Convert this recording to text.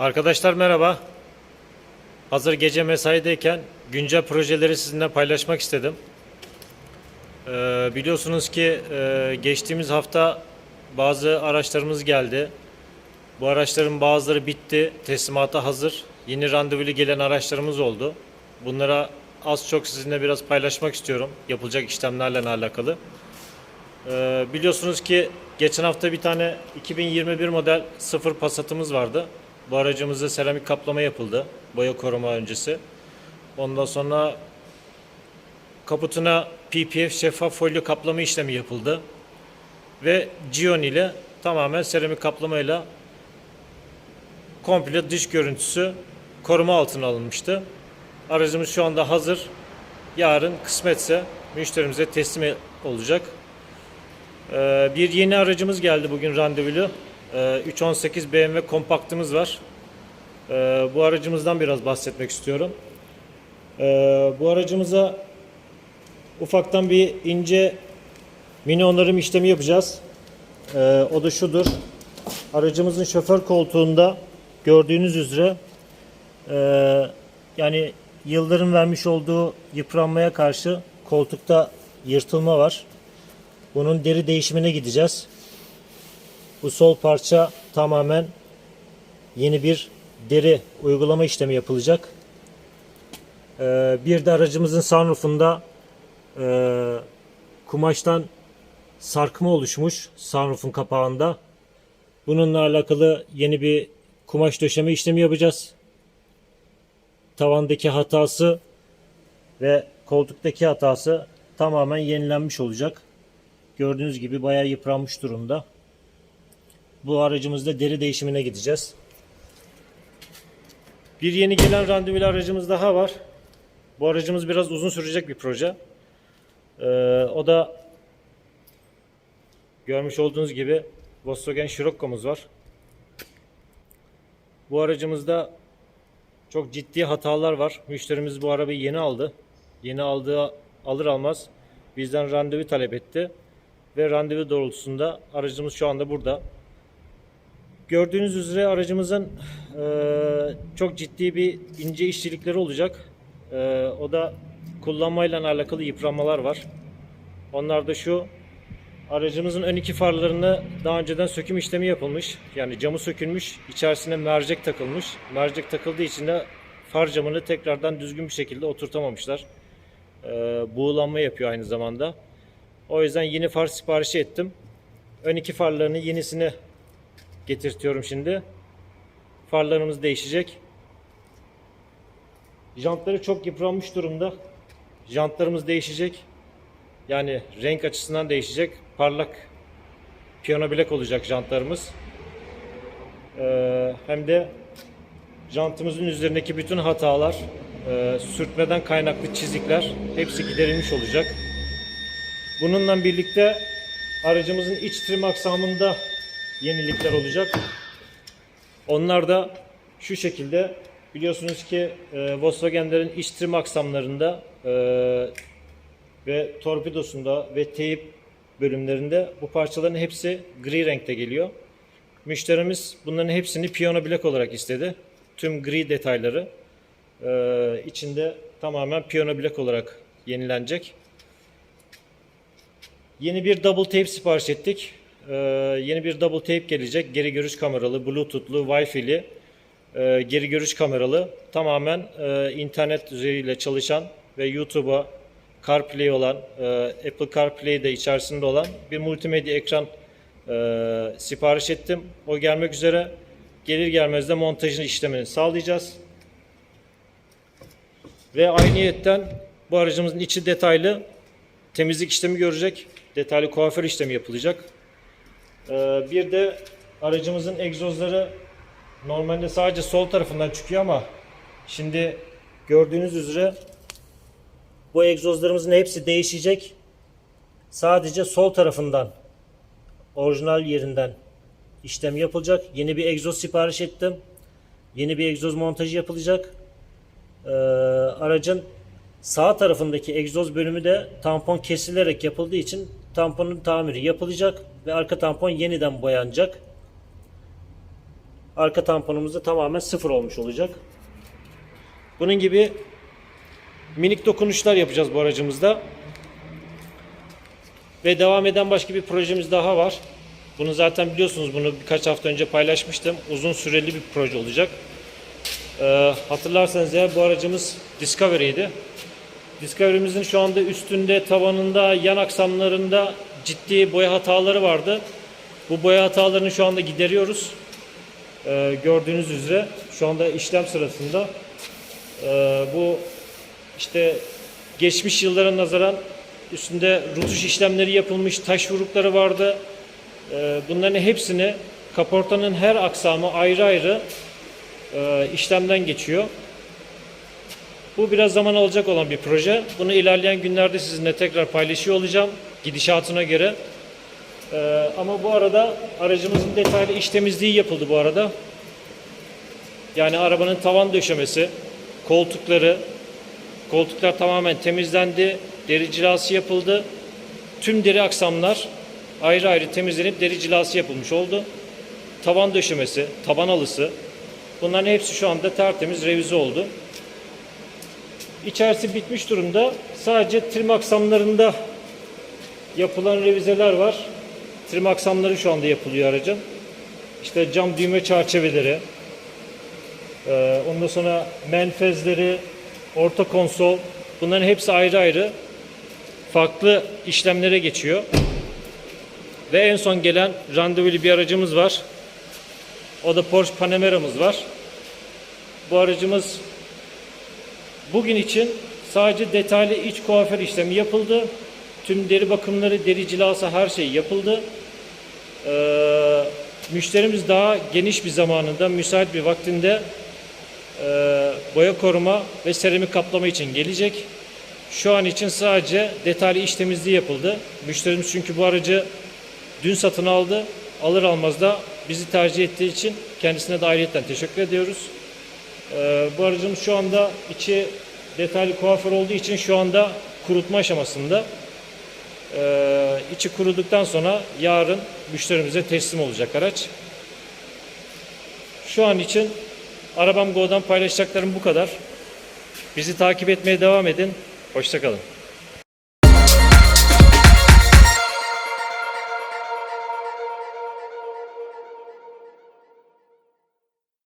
Arkadaşlar merhaba. Hazır gece mesaideyken güncel projeleri sizinle paylaşmak istedim. Ee, biliyorsunuz ki e, geçtiğimiz hafta bazı araçlarımız geldi. Bu araçların bazıları bitti, teslimata hazır. Yeni randevulu gelen araçlarımız oldu. Bunlara az çok sizinle biraz paylaşmak istiyorum yapılacak işlemlerle alakalı. Ee, biliyorsunuz ki geçen hafta bir tane 2021 model sıfır Passat'ımız vardı. Bu aracımızda seramik kaplama yapıldı. Boya koruma öncesi. Ondan sonra kaputuna PPF şeffaf folyo kaplama işlemi yapıldı. Ve Gion ile tamamen seramik kaplamayla komple dış görüntüsü koruma altına alınmıştı. Aracımız şu anda hazır. Yarın kısmetse müşterimize teslim olacak. Ee, bir yeni aracımız geldi bugün randevulu. Ee, 318 BMW kompaktımız var. Ee, bu aracımızdan biraz bahsetmek istiyorum. Ee, bu aracımıza ufaktan bir ince mini onarım işlemi yapacağız. Ee, o da şudur. Aracımızın şoför koltuğunda gördüğünüz üzere e, yani yılların vermiş olduğu yıpranmaya karşı koltukta yırtılma var. Bunun deri değişimine gideceğiz. Bu sol parça tamamen yeni bir deri uygulama işlemi yapılacak. Ee, bir de aracımızın sunroofunda e, kumaştan sarkma oluşmuş sunroofun kapağında. Bununla alakalı yeni bir kumaş döşeme işlemi yapacağız. Tavandaki hatası ve koltuktaki hatası tamamen yenilenmiş olacak. Gördüğünüz gibi bayağı yıpranmış durumda. Bu aracımızda deri değişimine gideceğiz. Bir yeni gelen randevulu aracımız daha var. Bu aracımız biraz uzun sürecek bir proje. Ee, o da görmüş olduğunuz gibi Volkswagen Scirocco'muz var. Bu aracımızda çok ciddi hatalar var. Müşterimiz bu arabayı yeni aldı. Yeni aldığı alır almaz bizden randevu talep etti. Ve randevu doğrultusunda aracımız şu anda burada. Gördüğünüz üzere aracımızın eee, çok ciddi bir ince işçilikleri olacak. Eee, o da kullanmayla alakalı yıpranmalar var. Onlar da şu aracımızın ön iki farlarını daha önceden söküm işlemi yapılmış. Yani camı sökülmüş, içerisine mercek takılmış. Mercek takıldığı için de far camını tekrardan düzgün bir şekilde oturtamamışlar. Eee, buğulanma yapıyor aynı zamanda. O yüzden yeni far siparişi ettim. Ön iki farlarını yenisini getirtiyorum şimdi. Farlarımız değişecek. Jantları çok yıpranmış durumda. Jantlarımız değişecek. Yani renk açısından değişecek. Parlak piyano bilek olacak jantlarımız. Ee, hem de jantımızın üzerindeki bütün hatalar, e, sürtmeden kaynaklı çizikler hepsi giderilmiş olacak. Bununla birlikte aracımızın iç trim aksamında yenilikler olacak. Onlar da şu şekilde biliyorsunuz ki e, Volkswagen'lerin iç trim aksamlarında e, ve torpidosunda ve teyip bölümlerinde bu parçaların hepsi gri renkte geliyor. Müşterimiz bunların hepsini piyano black olarak istedi. Tüm gri detayları e, içinde tamamen piyano black olarak yenilenecek. Yeni bir double tape sipariş ettik. Ee, yeni bir double tape gelecek. Geri görüş kameralı, bluetoothlu, wifi'li, e, geri görüş kameralı. Tamamen e, internet üzeriyle çalışan ve YouTube'a CarPlay olan, e, Apple CarPlay de içerisinde olan bir multimedya ekran e, sipariş ettim. O gelmek üzere. Gelir gelmez de montajını işlemini sağlayacağız. Ve aynıyetten bu aracımızın içi detaylı temizlik işlemi görecek. Detaylı kuaför işlemi yapılacak. Ee, bir de aracımızın egzozları normalde sadece sol tarafından çıkıyor ama şimdi gördüğünüz üzere bu egzozlarımızın hepsi değişecek. Sadece sol tarafından orijinal yerinden işlem yapılacak. Yeni bir egzoz sipariş ettim. Yeni bir egzoz montajı yapılacak. Ee, aracın Sağ tarafındaki egzoz bölümü de tampon kesilerek yapıldığı için tamponun tamiri yapılacak ve arka tampon yeniden boyanacak. Arka tamponumuz da tamamen sıfır olmuş olacak. Bunun gibi minik dokunuşlar yapacağız bu aracımızda. Ve devam eden başka bir projemiz daha var. Bunu zaten biliyorsunuz bunu birkaç hafta önce paylaşmıştım. Uzun süreli bir proje olacak. Ee, hatırlarsanız eğer bu aracımız Discovery'ydi. Discovery'mizin şu anda üstünde, tavanında, yan aksamlarında ciddi boya hataları vardı. Bu boya hatalarını şu anda gideriyoruz. Ee, gördüğünüz üzere şu anda işlem sırasında. Ee, bu işte geçmiş yıllara nazaran üstünde rutuş işlemleri yapılmış, taş vurukları vardı. Ee, bunların hepsini kaportanın her aksamı ayrı ayrı e, işlemden geçiyor. Bu biraz zaman alacak olan bir proje. Bunu ilerleyen günlerde sizinle tekrar paylaşıyor olacağım gidişatına göre. Ee, ama bu arada aracımızın detaylı iş temizliği yapıldı bu arada. Yani arabanın tavan döşemesi, koltukları, koltuklar tamamen temizlendi, deri cilası yapıldı. Tüm deri aksamlar ayrı ayrı temizlenip deri cilası yapılmış oldu. Tavan döşemesi, taban alısı bunların hepsi şu anda tertemiz revize oldu. İçerisi bitmiş durumda. Sadece trim aksamlarında yapılan revizeler var. Trim aksamları şu anda yapılıyor aracın. İşte cam düğme çerçeveleri, ee, ondan sonra menfezleri, orta konsol bunların hepsi ayrı ayrı farklı işlemlere geçiyor. Ve en son gelen randevulu bir aracımız var. O da Porsche Panamera'mız var. Bu aracımız bugün için sadece detaylı iç kuaför işlemi yapıldı. Tüm deri bakımları, deri cilası her şey yapıldı. Ee, müşterimiz daha geniş bir zamanında, müsait bir vaktinde e, boya koruma ve seramik kaplama için gelecek. Şu an için sadece detaylı iş temizliği yapıldı. Müşterimiz çünkü bu aracı dün satın aldı. Alır almaz da bizi tercih ettiği için kendisine de ayrıyetten teşekkür ediyoruz. Ee, bu aracımız şu anda içi detaylı kuaför olduğu için şu anda kurutma aşamasında. Ee, içi kuruduktan sonra yarın müşterimize teslim olacak araç. Şu an için Arabam Go'dan paylaşacaklarım bu kadar. Bizi takip etmeye devam edin. Hoşçakalın.